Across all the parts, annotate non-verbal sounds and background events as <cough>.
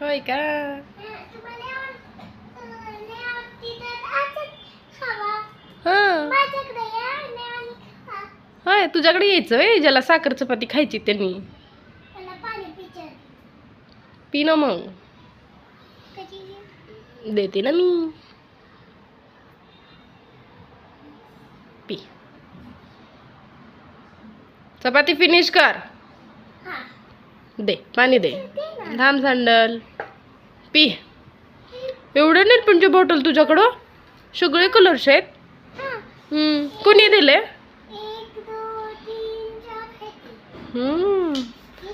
होय का हा होय तुझ्याकडे यायचं होय ज्याला साखर चपाती खायची त्यांनी. पी ना मग. देते ना मी. पी. चपाती फिनिश कर. दे पाणी दे. धाम सांडल. पी. एवढे नाहीत पण बॉटल तुझ्याकडं? सगळे कलर्स आहेत. कोणी दिले?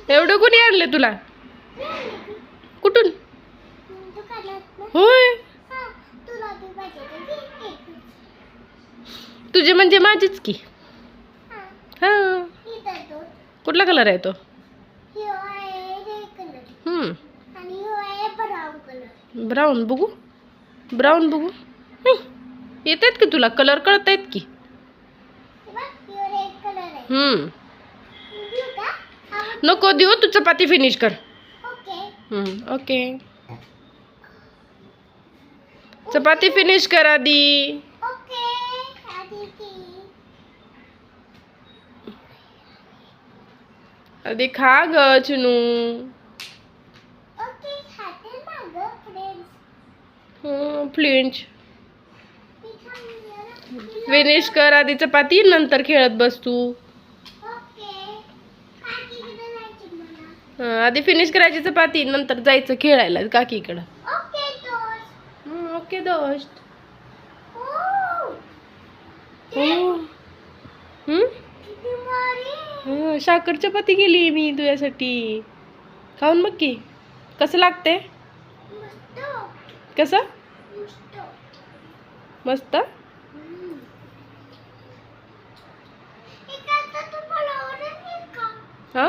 एवढं कोणी आणले तुला? कुठून? होय. तुझे म्हणजे माझीच की. हा. कुठला कलर आहे तो? ब्राऊन बघू. ब्राऊन बघू. येत आहेत की तुला? कलर कळत आहेत की नको देऊ, तू चपाती फिनिश कर. ओके. चपाती फिनिश कर, आधी. आधी खा ग, चिनू. फ्लिंच फिनिश कर आधी चपाती नंतर खेळत बस तू. आधी फिनिश करायची चपाती नंतर जायचं खेळायला काकीकडं. ओके दोस्त. हो. साखर चपाती केली मी तुझ्यासाठी. खाऊन बघ की कसं लागते कसं? मस्त. हा?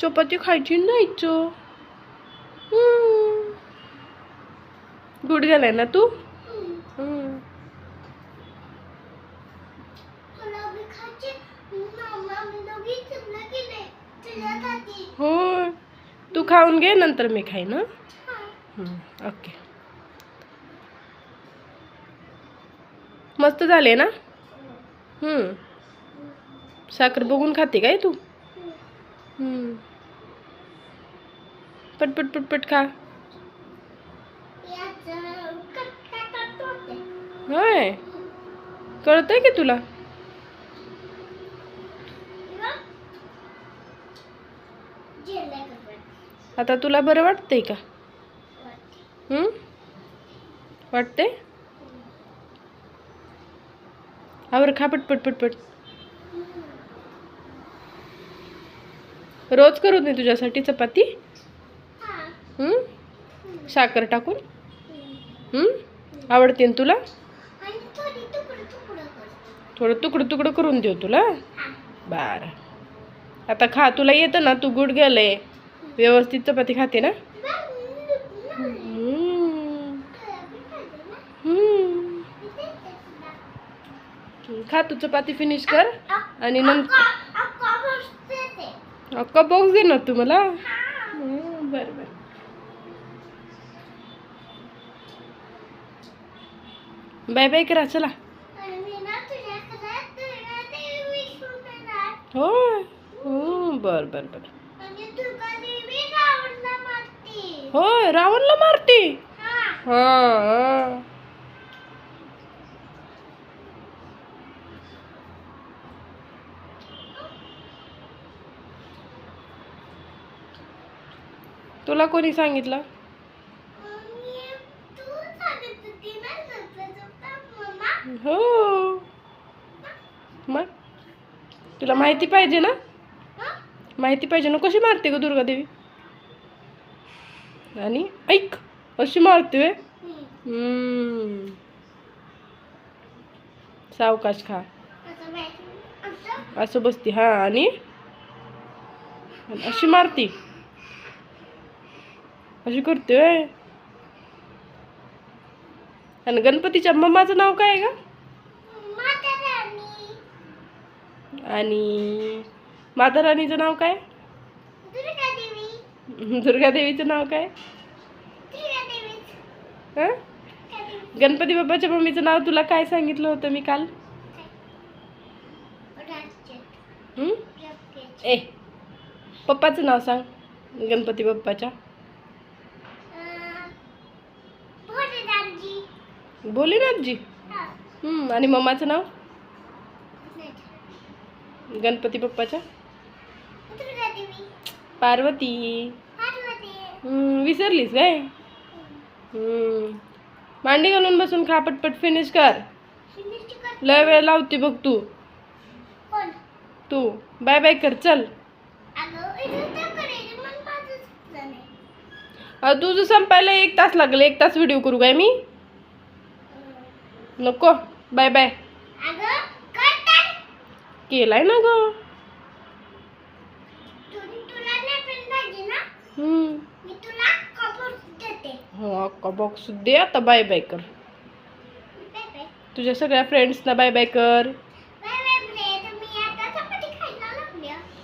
चपाती खायची नाहीच गुड गेलाय ना तू? हं. तू खाऊन घे नंतर मी खाईन ओके. मस्त झाले ना. साखर बघून खाते काय तू. पटपट पटपट खा. होय. कळतंय की तुला? आता तुला बरं वाटतंय का? वाटते आवर खा पटपट पटपट. रोज करू दे तुझ्यासाठी चपाती? साखर टाकून? आवडते ना तुला? थोडं तुकडं तुकडं करून देऊ तुला? बरं. आता खा तुला येतं ना तू गुड गेलंय व्यवस्थित चपाती खाते ना? खा तू चपाती फिनिश कर आणि नंतर अक्का बॉक्स दे ना तू मला बरं बरं. बाय बाय करा चला. हो बर बर बर. होय रावणला मारते? हा. हा. तुला कोणी सांगितलं? हो. मग? तुला माहिती पाहिजे ना? माहिती पाहिजे ना कशी मारते ग दुर्गादेवी? आणि ऐक अशी मारते व्हय? हम्म. सावकाश खा असं बसते हा आणि अशी मारती अशी करते व्हय? आणि गणपतीच्या मम्माचं नाव काय आहे का आणि माता राणीचं नाव काय <laughs> दुर्गा देवीचं नाव काय? हं? गणपती बाप्पाच्या मम्मीचं नाव तुला काय सांगितलं होतं मी काल? हं? ए पप्पाचं नाव सांग गणपती बाप्पाच्या. भोलेनाथजी. हं, आणि मम्माचं नाव? गणपती बाप्पाच्या? पार्वती. विसरलीस काय. मांडी घालून बसून खा पटपट फिनिश कर. लय वेळ लावते बघ तू. तू. बाय बाय कर चल. तुझं संपायला एक तास लागले एक तास व्हिडिओ करू काय मी? नको. बाय बाय केलाय ना ग. अक्का बॉक्स दे आता बाय बाय कर. तुझ्या सगळ्या फ्रेंड्सना बाय बाय कर.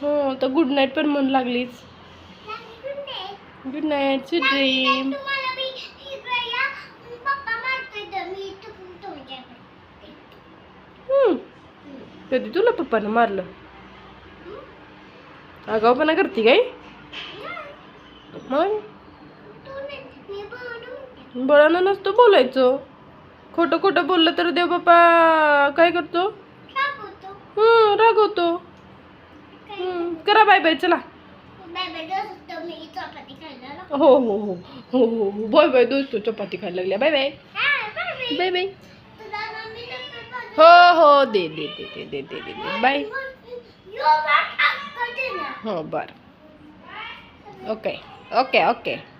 हो तर गुड नाईट पण म्हण लागलीच गुड नाईट सी ड्रीम कधी तुला पप्पानं मारलं? आगावपणा करते काय? मग? बळानं नसतो बोलायचं. खोटं खोटं बोललं तर देव बाप्पा काय करतो? हं, रागवतो. हं, करा बाय बाय चला. हो हो हो हो हो हो बाय बाय दोस्तो चपाती खायला लागल्या. Bye bye. Bye bye. हो हो दे दे दे दे दे दे दे. दे बाय हो बरं. Okay okay okay.